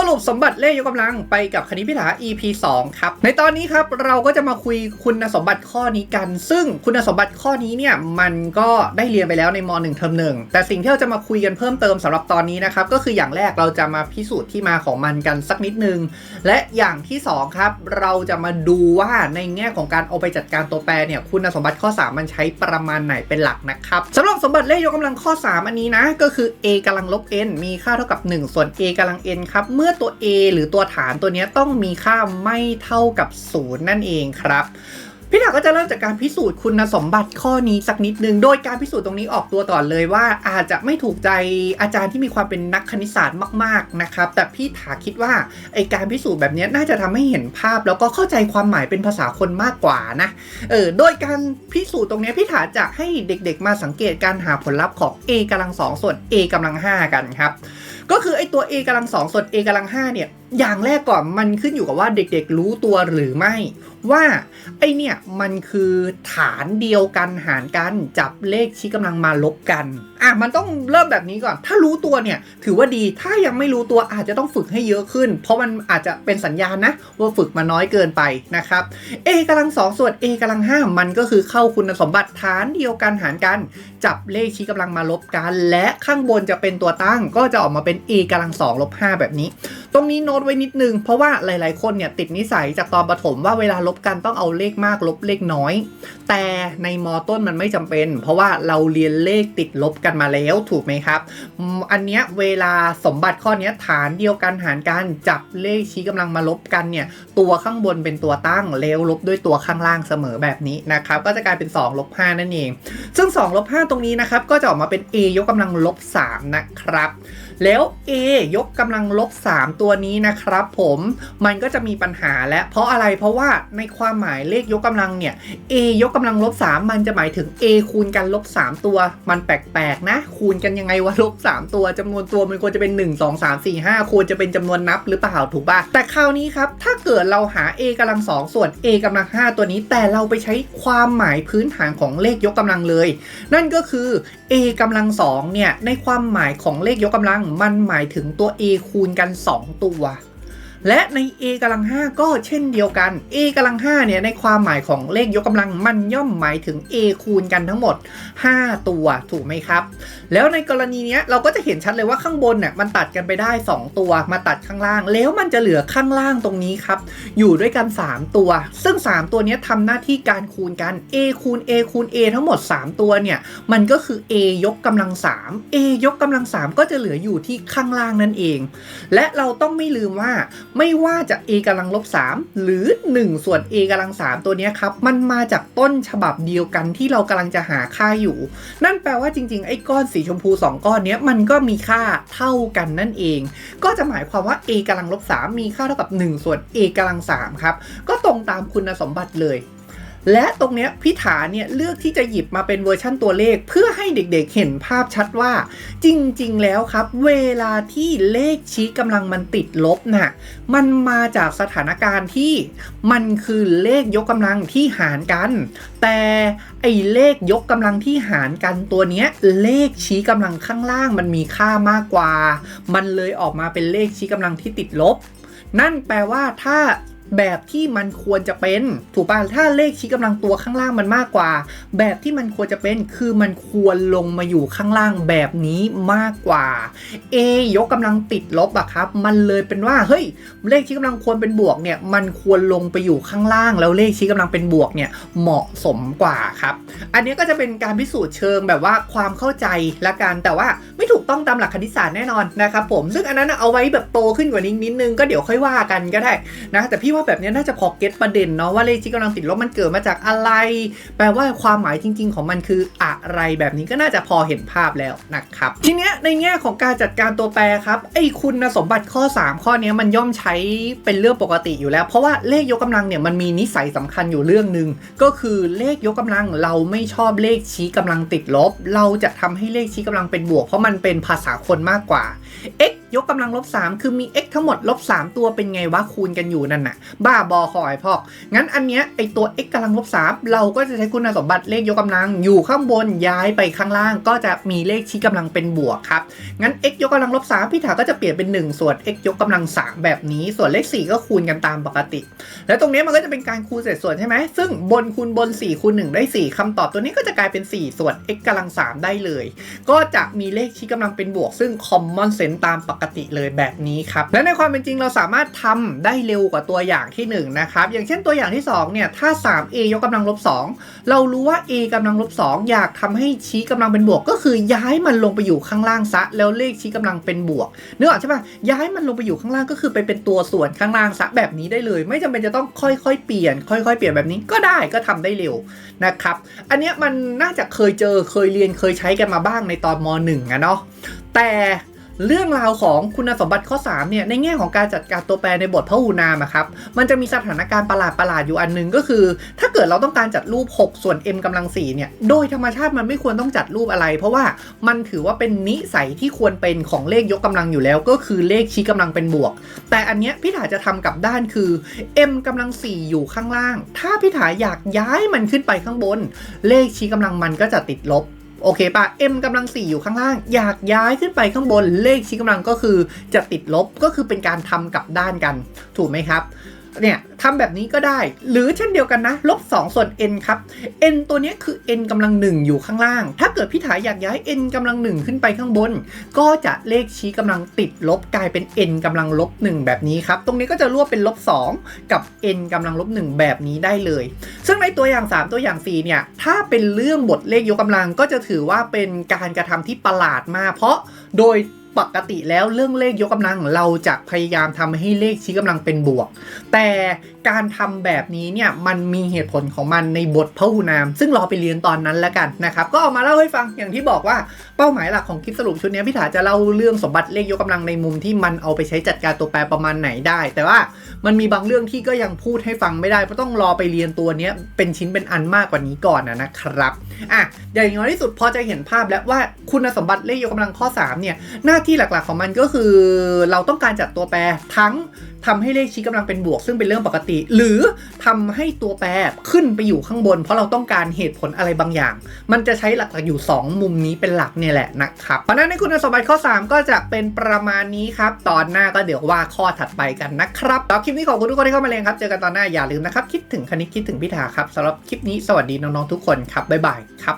สรุปสมบัติเลขยกกำลังไปกับคณิตพิถา EP 2 ครับ ในตอนนี้ครับเราก็จะมาคุยคุณสมบัติข้อนี้กัน ซึ่งคุณสมบัติข้อนี้เนี่ยมันก็ได้เรียนไปแล้วในม .1 เทอมหนึ่งแต่สิ่งที่เราจะมาคุยกันเพิ่มเติมสำหรับตอนนี้นะครับก็คืออย่างแรกเราจะมาพิสูจน์ที่มาของมันกันสักนิดนึง และอย่างที่สองครับเราจะมาดูว่าในแง่ของการเอาไปจัดการตัวแปรเนี่ยคุณสมบัติข้อ 3 มันใช้ประมาณไหนเป็นหลักนะครับสำหรับสมบัติเลขยกกำลังข้อ 3 อันนี้นะก็คือ a กำลังลบ n มีค่าเท่ากับ 1 ส่วน a กำลัง n ครับเมื่อตัว a หรือตัวฐานตัวนี้ต้องมีค่าไม่เท่ากับ 0 นั่นเองครับพี่ถาก็จะเริ่มจากการพิสูจน์คุณสมบัติข้อนี้สักนิดนึง โดยการพิสูจน์ตรงนี้ออกตัวก่อนเลยว่า อาจจะไม่ถูกใจอาจารย์ที่มีความเป็นนักคณิตศาสตร์มากๆนะครับ แต่พี่ถาคิดว่าไอการพิสูจน์แบบนี้น่าจะทำให้เห็นภาพ แล้วก็เข้าใจความหมายเป็นภาษาคนมากกว่านะ เออ โดยการพิสูจน์ตรงนี้พี่ถาจะให้เด็กๆ มาสังเกตการหาผลลัพธ์ของ a กำลังสองส่วน a กำลัง5กันครับ ก็คือไอตัว a กำลังสองส่วน a กำลัง5เนี่ย อย่างแรกก่อนมันขึ้นอยู่กับว่าเด็กๆรู้ตัวหรือไม่ ว่าไอเนี่ยมันคือฐานเดียวกันหารกันจับเลขชี้กำลังมาลบกัน อะมันต้องเริ่มแบบนี้ก่อน ถ้ารู้ตัวเนี่ยถือว่าดีถ้ายังไม่รู้ตัวอาจจะต้องฝึกให้เยอะขึ้น เพราะมันอาจจะเป็นสัญญาณนะ ว่าฝึกมาน้อยเกินไปนะครับ a กำลังสองส่วน a กำลังห้ามันก็คือเข้าคุณสมบัติฐานเดียวกันหารกันจับเลขชี้กำลังมาลบกัน และข้างบนจะเป็นตัวตั้งก็จะออกมาเป็น a กำลังสองลบห้าแบบนี้ ตรงนี้โน้ตไว้นิดนึง เพราะว่าหลาย ๆ คนเนี่ยติดนิสัยจากตอนประถมว่าเวลาลบกันต้องเอาเลขมากลบเลขน้อย แต่ในมอต้นมันไม่จำเป็น เพราะว่าเราเรียนเลขติดลบกันมาแล้วถูกไหมครับ อันเนี้ยเวลาสมบัติข้อเนี้ยฐานเดียวกันหารกันจับเลขชี้กำลังมาลบกันเนี่ยตัวข้างบนเป็นตัวตั้งแล้วลบด้วยตัวข้างล่างเสมอแบบนี้นะครับก็จะกลายเป็น2ลบ5นั่นเอง ซึ่ง2ลบ5ตรงนี้นะครับก็จะออกมาเป็น a ยกกำลังลบ3นะครับแล้ว a ยกกำลังลบ3ตัวนี้นะะครับผมมันก็จะมีปัญหาและเพราะอะไรเพราะว่าในความหมายเลขยกกำลังเนี่ย a ยกกำลังลบ3มันจะหมายถึง a คูณกันลบ3ตัว มันแปลกๆนะ คูณกันยังไงวะลบ3ตัวจำนวนตัวมันควรจะเป็น 1 2 3 4 5ควรจะเป็นจำนวนนับหรือเปล่าถูกป่ะแต่คราวนี้ครับถ้าเกิดเราหา a กำลัง2ส่วน a กำลัง 5 ตัวนี้แต่เราไปใช้ความหมายพื้นฐานของเลขยกกำลังเลย นั่นก็คือ a กำลังสองเนี่ยในความหมายของเลขยกกำลัง มันหมายถึงตัว a คูณกัน 2 ตัว และใน a กำลัง 5 ก็เช่นเดียวกัน a กำลัง5เนี่ยในความหมายของเลขยกกำลังมันย่อมหมายถึง a คูณกันทั้งหมด 5 ตัวถูกไหมครับ แล้วในกรณีนี้เราก็จะเห็นชัดเลยว่าข้างบนเนี่ยมันตัดกันไปได้ 2 ตัวมาตัดข้างล่าง แล้วมันจะเหลือข้างล่างตรงนี้ครับอยู่ด้วยกัน 3 ตัว ซึ่ง 3 ตัวนี้ยทำหน้าที่การคูณกัน a คูณ a คูณ a ทั้งหมด 3 ตัวเนี่ยมันก็คือ a ยกกำลัง 3 a ยกกำลัง 3 ก็จะเหลืออยู่ที่ข้างล่างนั่นเอง และเราต้องไม่ลืมว่าไม่ว่าจะ a กำลังลบ3หรือ 1 ส่วน a กำลัง3ตัวนี้ครับ มันมาจากต้นฉบับเดียวกันที่เรากำลังจะหาค่าอยู่ นั่นแปลว่าจริง ๆ ไอ้ก้อนสีชมพู 2 ก้อนเนี้ยมันก็มีค่าเท่ากันนั่นเอง ก็จะหมายความว่า a กำลังลบ3มีค่าเท่ากับ 1 ส่วน a กำลัง3ครับ ก็ตรงตามคุณสมบัติเลย และตรงเนี้ยพิธาเนี่ยเลือกที่จะหยิบมาเป็นเวอร์ชั่นตัวเลข เพื่อให้เด็กๆเห็นภาพชัดว่า จริงๆ แล้วครับ เวลาที่เลขชี้กำลังมันติดลบน่ะมันมาจากสถานการณ์ที่มันคือเลขยกกำลังที่หารกัน แต่ไอเลขยกกำลังที่หารกันตัวเนี้ยเลขชี้กำลังข้างล่างมันมีค่ามากกว่า มันเลยออกมาเป็นเลขชี้กำลังที่ติดลบ นั่นแปลว่าถ้า แบบที่มันควรจะเป็น ถูกป่ะถ้าเลขชี้กำลังตัวข้างล่างมันมากกว่า แบบที่มันควรจะเป็นคือมันควรลงมาอยู่ข้างล่างแบบนี้มากกว่า A ยกกำลังติดลบอะครับ มันเลยเป็นว่าเฮ้ยเลขชี้กำลังควรเป็นบวกเนี่ยมันควรลงไปอยู่ข้างล่าง แล้วเลขชี้กำลังเป็นบวกเนี่ยเหมาะสมกว่าครับ อันนี้ก็จะเป็นการพิสูจน์เชิงแบบว่าความเข้าใจละกันแต่ว่าไม่ถูกต้องตามหลักคณิตศาสตร์แน่นอนนะครับผมซึ่งอันนั้นเอาไว้แบบโตขึ้นกว่านี้นิดนึงก็เดี๋ยวค่อยว่ากันก็ได้นะแต่พี่ว่าแบบนี้น่าจะพอเก็ตประเด็นเนาะว่าเลขชี้กำลังติดลบมันเกิดมาจากอะไร แปลว่าความหมายจริง ๆ ของมันคืออะไรแบบนี้ก็น่าจะพอเห็นภาพแล้วนะครับ ทีเนี้ยในแง่ของการจัดการตัวแปรครับไอ้คุณสมบัติข้อ 3 ข้อนี้มันย่อมใช้เป็นเรื่องปกติอยู่แล้ว เพราะว่าเลขยกกำลังเนี่ยมันมีนิสัยสำคัญอยู่เรื่องหนึ่งก็คือเลขยกกำลังเราไม่ชอบเลขชี้กำลังติดลบ เราจะทำให้เลขชี้กำลังเป็นบวก เพราะมันเป็นภาษาคนมากกว่า x ยกกำลังลบ3คือมี x ทั้งหมดลบ3ตัวเป็นไงวะคูณกันอยู่นั่นน่ะ บ้าบอคอยพอก งั้นอันเนี้ยไอตัว x กำลังลบ3เราก็จะใช้คุณสมบัติเลขยกกำลังอยู่ข้างบนย้ายไปข้างล่าง ก็จะมีเลขชี้กำลังเป็นบวกครับ งั้น x ยกกำลังลบ3พี่ถาก็จะเปลี่ยนเป็น 1 ส่วน x ยกกำลัง 3 แบบนี้ ส่วนเลข 4 ก็คูณกันตามปกติ แล้วตรงนี้มันก็จะเป็นการคูณเศษส่วนใช่ไหมซึ่งบนคูณบน 4 คูณ 1 ได้ 4คำตอบตัวนี้ก็จะกลายเป็น 4 ส่วน x กำลัง 3 ได้เลย ก็จะมีเลขชี้กำลังเป็นบวก ซึ่ง common sense ตามปกกติเลยแบบนี้ครับ และในความเป็นจริงเราสามารถทำได้เร็วกว่าตัวอย่างที่1นะครับ อย่างเช่นตัวอย่างที่2เนี่ย ถ้า 3a ยกกำลังลบ2เรารู้ว่า a กำลังลบ2อยากทำให้ชี้กำลังเป็นบวก ก็คือย้ายมันลงไปอยู่ข้างล่างซะ แล้วเลขชี้กำลังเป็นบวกนึกออกใช่ปะย้ายมันลงไปอยู่ข้างล่างก็คือไปเป็นตัวส่วนข้างล่างซะแบบนี้ได้เลย ไม่จำเป็นจะต้องค่อยๆ เปลี่ยน ค่อยๆ เปลี่ยนแบบนี้ก็ได้ก็ทำได้เร็วนะครับ อันเนี้ยมันน่าจะเคยเจอเคยเรียนเคยใช้กันมาบ้างในตอนม .1 อะเนาะแต่ เรื่องราวของคุณสมบัติข้อ3เนี่ยในแง่ของการจัดการตัวแปรในบทพหูนามอะครับมันจะมีสถานการณ์ประหลาดประหลาดอยู่อันหนึงก็คือ ถ้าเกิดเราต้องการจัดรูป 6 ส่วน m กำลัง4เนี่ยโดยธรรมชาติมันไม่ควรต้องจัดรูปอะไร เพราะว่ามันถือว่าเป็นนิสัยที่ควรเป็นของเลขยกกำลังอยู่แล้ว ก็คือเลขชี้กำลังเป็นบวก แต่อันเนี้ยพี่ถาจะทำกับด้านคือ m กำลัง 4 อยู่ข้างล่าง ถ้าพี่ถาอยากย้ายมันขึ้นไปข้างบน เลขชี้กำลังมันก็จะติดลบ โอเคปะ m กำลัง 4 อยู่ข้างล่าง อยากย้ายขึ้นไปข้างบนเลขชี้กำลังก็คือจะติดลบก็คือเป็นการทำกับด้านกัน ถูกไหมครับ เนี่ยทำแบบนี้ก็ได้ หรือเช่นเดียวกันนะลบ2ส่วน n ครับ n ตัวนี้คือ n กำลัง1อยู่ข้างล่าง ถ้าเกิดพี่ถายอยากย้าย n กำลัง1ขึ้นไปข้างบน ก็จะเลขชี้กำลังติดลบกลายเป็น n กำลังลบ1แบบนี้ครับ ตรงนี้ก็จะรวบเป็นลบ2กับ n กำลังลบ1แบบนี้ได้เลย ซึ่งในตัวอย่าง 3 ตัวอย่าง 4 เนี่ย ถ้าเป็นเรื่องบทเลขยกกำลังก็จะถือว่าเป็นการกระทำที่ประหลาดมาก เพราะโดย ปกติแล้วเรื่องเลขยกกำลังเราจะพยายามทำให้เลขชี้กำลังเป็นบวก แต่ การทำแบบนี้เนี่ยมันมีเหตุผลของมันในบทพหูนาม ซึ่งรอไปเรียนตอนนั้นแล้วกันนะครับ ก็เอามาเล่าให้ฟังอย่างที่บอกว่าเป้าหมายหลักของคลิปสรุปชุดนี้พี่ถาจะเล่าเรื่องสมบัติเลขยกกำลังในมุมที่มันเอาไปใช้จัดการตัวแปรประมาณไหนได้ แต่ว่ามันมีบางเรื่องที่ก็ยังพูดให้ฟังไม่ได้เพราะต้องรอไปเรียนตัวนี้เป็นชิ้นเป็นอันมากกว่านี้ก่อนนะครับอะอย่างน้อยที่สุดพอจะเห็นภาพแล้วว่าคุณสมบัติเลขยกกำลังข้อ3เนี่ยหน้าที่หลักๆของมันก็คือ เราต้องการจัดตัวแปรทั้งทำให้เลขชี้กำลังเป็นบวกซึ่งเป็นเรื่องปกติ หรือทำให้ตัวแปรขึ้นไปอยู่ข้างบน เพราะเราต้องการเหตุผลอะไรบางอย่าง มันจะใช้หลักๆอยู่ 2 มุมนี้เป็นหลักเนี่ยแหละนะครับเพราะฉะนั้นในคุณสมบัติข้อ 3 ก็จะเป็นประมาณนี้ครับ ตอนหน้าก็เดี๋ยวว่าข้อถัดไปกันนะครับแล้วคลิปนี้ขอบคุณทุกคนที่เข้ามาเรียนครับ เจอกันตอนหน้าอย่าลืมนะครับ คิดถึงคณิตคิดถึงพิธาครับสำหรับคลิปนี้สวัสดีน้องๆทุกคนครับบ๊ายบายครับ